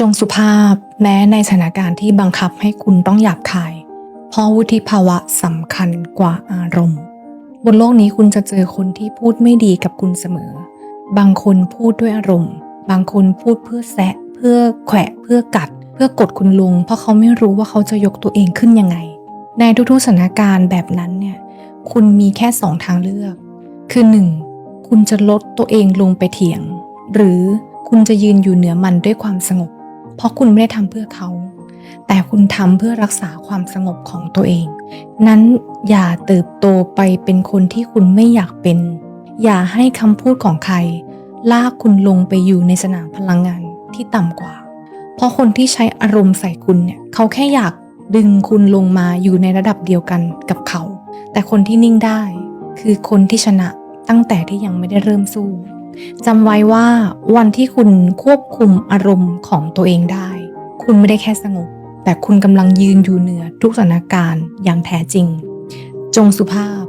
จงสุภาพแม้ในสถานการณ์ที่บังคับให้คุณต้องหยาบคาย เพราะวุฒิภาวะสำคัญกว่าอารมณ์ บนโลกนี้คุณจะเจอคนที่พูดไม่ดีกับคุณเสมอ บางคนพูดด้วยอารมณ์ บางคนพูดเพื่อแซะ เพื่อแขวะเพื่อกัด เพื่อกดคุณลง เพราะเขาไม่รู้ว่าเขาจะยกตัวเองขึ้นยังไง ในทุกๆสถานการณ์แบบนั้นเนี่ยคุณมีแค่สองทางเลือก คือหนึ่งคุณจะลดตัวเองลงไปเถียง หรือคุณจะยืนอยู่เหนือมันด้วยความสงบ เพราะคุณไม่ได้ทำเพื่อเขา แต่คุณทำเพื่อรักษาความสงบของตัวเอง นั้นอย่าเติบโตไปเป็นคนที่คุณไม่อยากเป็น อย่าให้คำพูดของใคร ลากคุณลงไปอยู่ในสนามพลังงานที่ต่ำกว่า เพราะคนที่ใช้อารมณ์ใส่คุณเนี่ยเขาแค่อยากดึงคุณลงมาอยู่ในระดับเดียวกันกับเขา แต่คนที่นิ่งได้ คือคนที่ชนะตั้งแต่ที่ยังไม่ได้เริ่มสู้ จำไว้ว่าวันที่คุณควบคุมอารมณ์ของตัวเองได้ คุณไม่ได้แค่สงบ แต่คุณกำลังยืนอยู่เหนือทุกสถานการณ์อย่างแท้จริง จงสุภาพ